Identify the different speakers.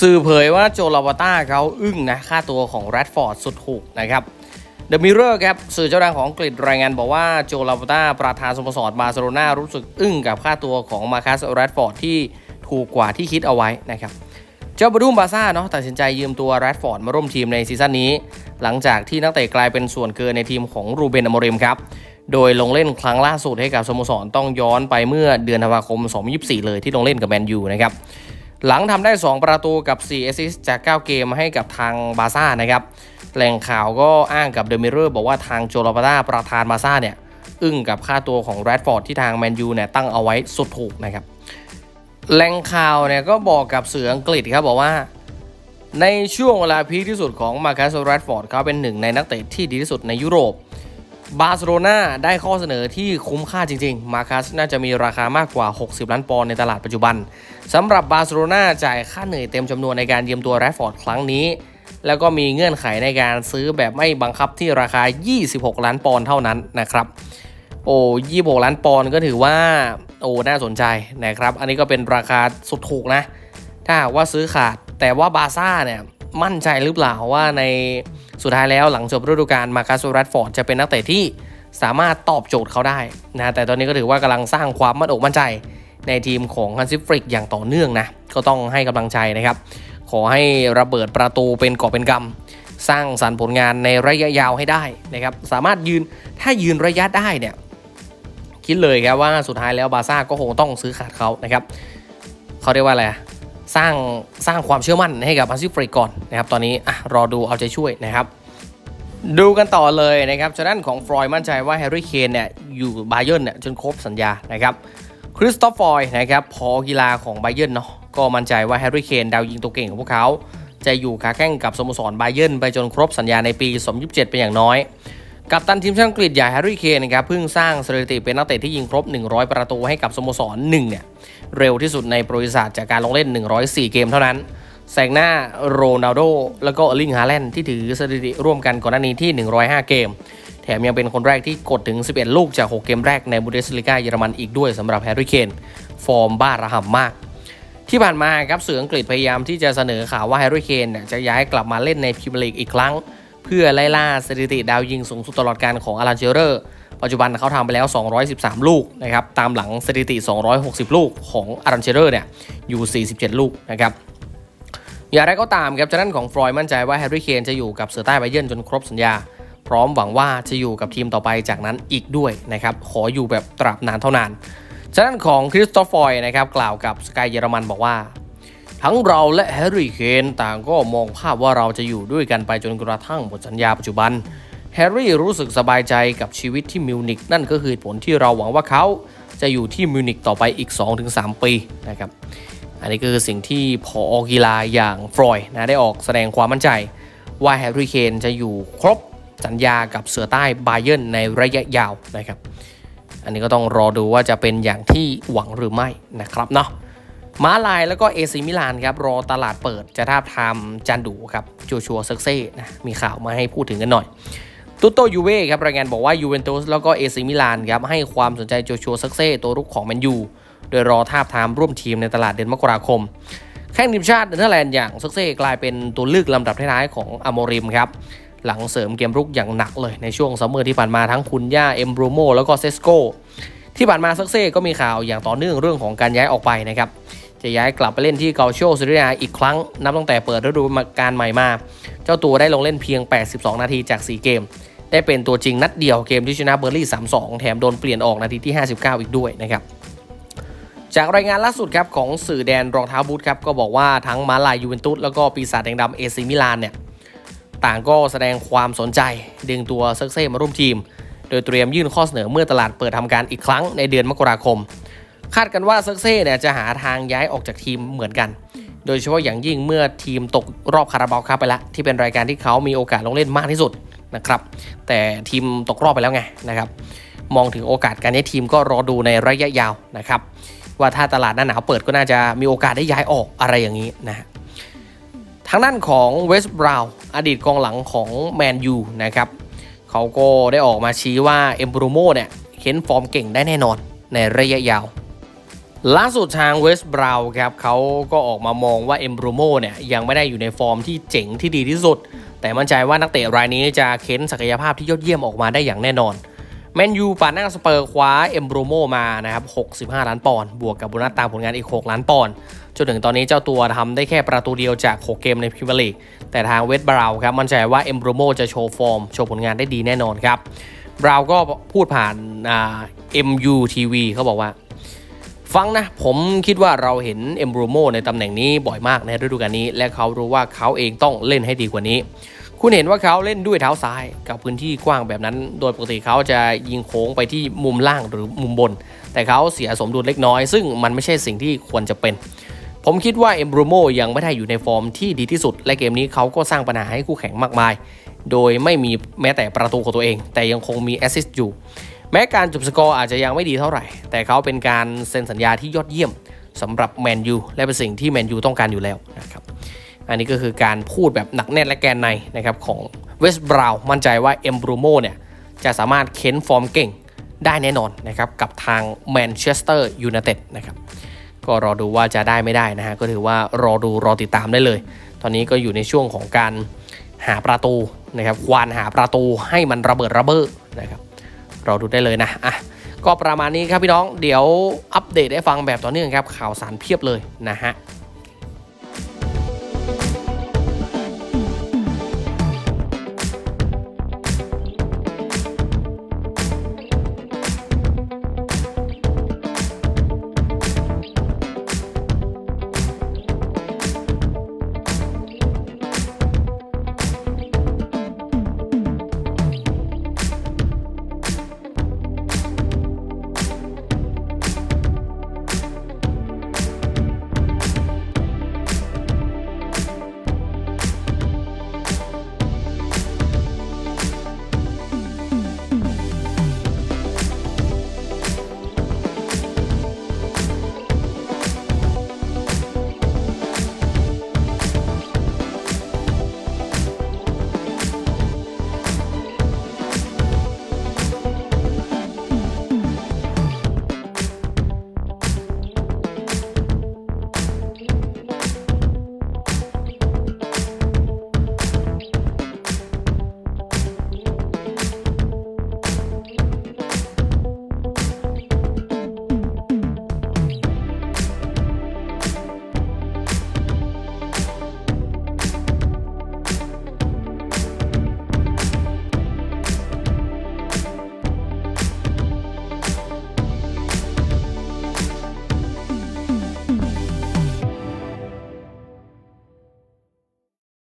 Speaker 1: สื่อเผยว่าโจลาวาต้าเขาอึ้งนะค่าตัวของแรดฟอร์ดสุดถูกนะครับเดอะมิเรอร์ครับสื่อเจ้าดังของอังกฤษรายงานบอกว่าโจลาวาต้าประธานสโมสรบาร์เซโลนารู้สึกอึ้งกับค่าตัวของมาคัสแรดฟอร์ดที่ถูกกว่าที่คิดเอาไว้นะครับเจ้าบดูมบาซ่าเนาะตัดสินใจยืมตัวแรดฟอร์ดมาร่วมทีมในซีซั่นนี้ หลังจากที่นักเตะกลายเป็นส่วนเกินในทีมของรูเบนอโมริมครับโดยลงเล่นครั้งล่าสุดให้กับสโมสรต้องย้อนไปเมื่อเดือนธันวาคม 2024 เลยที่ลงเล่นกับแมนยูนะครับ หลังทำได้ 2 ประตูกับ 4 แอสซิสต์จาก 9 เกมให้กับทางบาซ่านะครับ แหล่งข่าวก็อ้างกับเดอะมิเรอร์บอกว่าทางโจลาปาต้าประธานบาซ่าเนี่ย อึ้งกับค่าตัวของแรดฟอร์ดที่ทางแมนยูเนี่ยตั้งเอาไว้สุดถูกนะครับ แหล่งข่าวเนี่ยก็บอกกับสื่ออังกฤษครับบอกว่า ในช่วงเวลาพีคที่สุดของมาคัสแรดฟอร์ดเขาเป็นหนึ่งในนักเตะที่ดีที่สุดในยุโรป บาร์เซโลนาได้ข้อเสนอที่คุ้มค่าจริง ๆ มาคัสน่าจะมีราคามากกว่า 60 ล้านปอนด์ในตลาดปัจจุบันสำหรับบาร์เซโลนาจ่ายค่าเหนื่อยเต็มจำนวนในการยืมตัวแรดฟอร์ดครั้งนี้ แล้วก็มีเงื่อนไขในการซื้อแบบไม่บังคับที่ราคา 26 ล้านปอนด์เท่านั้นนะครับ โอ้26 ล้านปอนด์ก็ถือว่า โอ้น่าสนใจนะครับ อันนี้ก็เป็นราคาสุดถูกนะ ถ้าว่าซื้อขาดแต่ว่าบาซ่าเนี่ย มั่นใจหรือเปล่าว่าในสุดท้ายแล้วหลังจบฤดูกาลมาคัสแรดฟอร์ดจะเป็นนักเตะที่สามารถตอบโจทย์เขาได้นะแต่ตอนนี้ก็ถือว่ากำลังสร้างความมั่นอกมั่นใจในทีมของฮันซิฟริกอย่างต่อเนื่องนะก็ต้องให้กำลังใจนะครับ ขอให้ระเบิดประตูเป็นกอบเป็นกำสร้างสรรค์ผลงานในระยะยาวให้ได้นะครับสามารถยืนถ้ายืนระยะได้เนี่ยคิดเลยครับว่าสุดท้ายแล้วบาซ่าก็คงต้องซื้อขาดเขานะครับเขาเรียกว่าอะไร สร้างสร้างความเชื่อมั่นให้กับฮันซิฟริกก่อนนะครับตอนนี้อะรอดูเอาใจช่วยนะครับ ดูกันต่อเลยนะครับฉะนั้นของฟรอยมั่นใจว่าแฮร์รี่เคนเนี่ยอยู่บาเยิร์นเนี่ยจนครบสัญญานะครับคริสโตฟฟอยนะครับพอกีฬาของไบเยิร์นเนาะก็มั่นใจว่าแฮร์รี่เคนดาวยิงตัวเก่งของพวกเขา จะอยู่ขาแข้งกับสโมสรไบเยิร์นไปจนครบสัญญาในปี 2027 เป็นอย่างน้อย กับตันทีมชาติอังกฤษอย่างแฮร์รี่เคนนะครับเพิ่งสร้างสถิติเป็นนักเตะที่ยิงครบ 100 ประตูให้กับสโมสรหนึ่งเนี่ยเร็วที่สุดในประวัติศาสตร์จากการลงเล่น 104 เกมเท่านั้นแซงหน้าโรนัลโดแล้วก็เอร์ลิงฮาแลนด์ที่ถือสถิติร่วมกันก่อนหน้านี้ที่ 105 เกม แถมยังเป็นคนแรกที่กดถึง 11 ลูกจาก 6 เกมแรกในบูเดสลิก้าเยอรมันอีกด้วยสำหรับแฮร์รี่เคนฟอร์มบ้าระห่ำมากที่ผ่านมาครับสื่ออังกฤษพยายามที่จะเสนอข่าวว่าแฮร์รี่เคนเนี่ยจะย้ายกลับมาเล่นในพรีเมียร์ลีกอีกครั้ง พื่อไล่ล่าสถิติดาวยิงสูงสุดตลอดการของอารันเชอร์ปัจจุบันเขาทำไปแล้ว 213 ลูกนะครับตามหลังสถิติ 260 ลูกของอารันเชอร์เนี่ยอยู่ 47 ลูกนะครับอย่างไรก็ตามครับจากนั้นของฟรอยด์มั่นใจว่าแฮร์รี่เคนจะอยู่กับเสือใต้ไบเยร์นจนครบสัญญา พร้อมหวังว่าจะอยู่กับทีมต่อไปจากนั้นอีกด้วยนะครับขออยู่แบบตราบนานเท่านานจากนั้นของคริสโตฟอยนะครับกล่าวกับสกายเยอรมันบอกว่า ทั้งเราและแฮร์รี่เคนต่างก็มองภาพว่าเราจะอยู่ด้วยกันไปจนกระทั่งหมดสัญญาปัจจุบัน แฮร์รี่รู้สึกสบายใจกับชีวิตที่มิวนิกนั่นก็คือผลที่เราหวังว่าเขาจะอยู่ที่มิวนิกต่อไปอีก 2-3 ปีนะครับอันนี้คือสิ่งที่พอกีฬาอย่างฟรอยด์นะได้ออกแสดงความมั่นใจ ว่าแฮร์รี่เคนจะอยู่ครบสัญญากับเสือใต้บาเยิร์นในระยะยาวนะครับ อันนี้ก็ต้องรอดูว่าจะเป็นอย่างที่หวังหรือไม่นะครับเนาะ ม้าลายแล้วก็เอซีมิลานครับรอตลาดเปิดจะท้าบทามจันดูครับโจชัวเซกเซ่นะมีข่าวมาให้พูดถึงกันหน่อยตุโตยูเว่ครับรายงานบอกว่ายูเวนตุสแล้วก็เอซีมิลานครับให้ความสนใจโจชัวเซกเซ่ตัวรุกของแมนยูโดยรอทาบทามร่วมทีมในตลาดเดือนมกราคม แข้งทีมชาติเนเธอร์แลนด์อย่างเซกเซ่กลายเป็นตัวเลือกลำดับท้ายๆของอโมริมครับหลังเสริมเกมรุกอย่างหนักเลยในช่วงซัมเมอร์ที่ผ่านมาทั้งคุณย่าเอมบรูโมแล้วก็เซสโกที่ผ่านมาเซกเซ่ก็มีข่าวอย่างต่อเนื่องเรื่องของการย้ายออกไปนะครับ จะย้ายกลับไปเล่นที่เกาโชซิเรียาอีกครั้ง นับตั้งแต่เปิดฤดูกาลใหม่มา เจ้าตัวได้ลงเล่นเพียง 82 นาทีจาก 4 เกม ได้เป็นตัวจริงนัดเดียวเกมที่ชนะเบอร์ลี่ 3-2 แถมโดนเปลี่ยนออกนาทีที่ 59 อีกด้วยนะครับจากรายงานล่าสุดครับของสื่อแดนรองเท้าบูทครับก็บอกว่าทั้งมาลายยูเวนตุสแล้วก็ปีศาจแดงดำเอซิมิลานเนี่ยต่างก็แสดงความสนใจ ดึงตัวเซกเซ่มาร่วมทีม โดยเตรียมยื่นข้อเสนอเมื่อตลาดเปิดทำการอีกครั้งในเดือนมกราคม คาดกันว่าเซกเซ่เนี่ยจะหาทางย้ายออกจากทีมเหมือนกัน โดยเฉพาะอย่างยิ่งเมื่อทีมตกรอบคาราบาวคัพไปแล้วที่เป็นรายการที่เขามีโอกาสลงเล่นมากที่สุดนะครับ แต่ทีมตกรอบไปแล้วไงนะครับมองถึงโอกาสการย้ายทีมก็รอดูในระยะยาวนะครับว่าถ้าตลาดหน้าหนาวเปิดก็น่าจะมีโอกาสได้ย้ายออกอะไรอย่างนี้นะฮะทางด้านของเวสต์บราวน์อดีตกองหลังของแมนยูนะครับเขาก็ได้ออกมาชี้ว่าเอมบรูโมเนี่ยเห็นฟอร์มเก่งได้แน่นอนในระยะยาว ล่าสุดทางเวสต์บราวน์ครับเขาก็ออกมามองว่าเอมบรูโมเนี่ยยังไม่ได้อยู่ในฟอร์มที่เจ๋งที่ดีที่สุด แต่มั่นใจว่านักเตะรายนี้จะเค้นศักยภาพที่ยอดเยี่ยมออกมาได้อย่างแน่นอนแมนยูปาหน้าสเปอร์คว้าเอมบรูโมมานะครับ 65 ล้านปอนด์บวกกับโบนัสตามผลงานอีก 6 ล้านปอนด์จนถึงตอนนี้เจ้าตัวทำได้แค่ประตูเดียวจาก 6 เกมในพรีเมียร์ลีกแต่ทางเวสต์บราวน์ครับมั่นใจว่าเอมบรูโมจะโชว์ฟอร์ม โชว์ผลงานได้ดีแน่นอนครับบราวน์ก็พูดผ่านอ่า MUTV เขาบอกว่า ฟังนะ ผมคิดว่าเราเห็นเอมบรูโมในตำแหน่งนี้บ่อยมากในฤดูกาลนี้ และเขารู้ว่าเขาเองต้องเล่นให้ดีกว่านี้ คุณเห็นว่าเขาเล่นด้วยเท้าซ้ายกับพื้นที่กว้างแบบนั้น โดยปกติเขาจะยิงโค้งไปที่มุมล่างหรือมุมบน แต่เขาเสียสมดุลเล็กน้อย ซึ่งมันไม่ใช่สิ่งที่ควรจะเป็น ผมคิดว่าเอมบรูโมยังไม่ได้อยู่ในฟอร์มที่ดีที่สุด และเกมนี้เขาก็สร้างปัญหาให้คู่แข่งมากมาย โดยไม่มีแม้แต่ประตูของตัวเอง แต่ยังคงมีแอสซิสต์อยู่ แม้การจบสกอร์อาจจะยังไม่ดีเท่าไหร่ แต่เขาเป็นการเซ็นสัญญาที่ยอดเยี่ยมสำหรับแมนยูและเป็นสิ่งที่แมนยูต้องการอยู่แล้วนะครับอันนี้ก็คือการพูดแบบหนักแน่นและแกนในนะครับของเวสต์บราวน์มั่นใจว่าเอ็มบรูโมเนี่ยจะสามารถเค้นฟอร์มเก่งได้แน่นอนนะครับกับทางแมนเชสเตอร์ยูไนเต็ดนะครับก็รอดูว่าจะได้ไม่ได้นะฮะก็ถือว่ารอดูรอติดตามได้เลย ตอนนี้ก็อยู่ในช่วงของการหาประตูนะครับควานหาประตูให้มันระเบิดระเบ้อนะครับ รอดูได้เลยนะอะก็ประมาณนี้ครับพี่น้องเดี๋ยวอัปเดตให้ฟังแบบต่อเนื่องครับข่าวสารเพียบเลยนะฮะ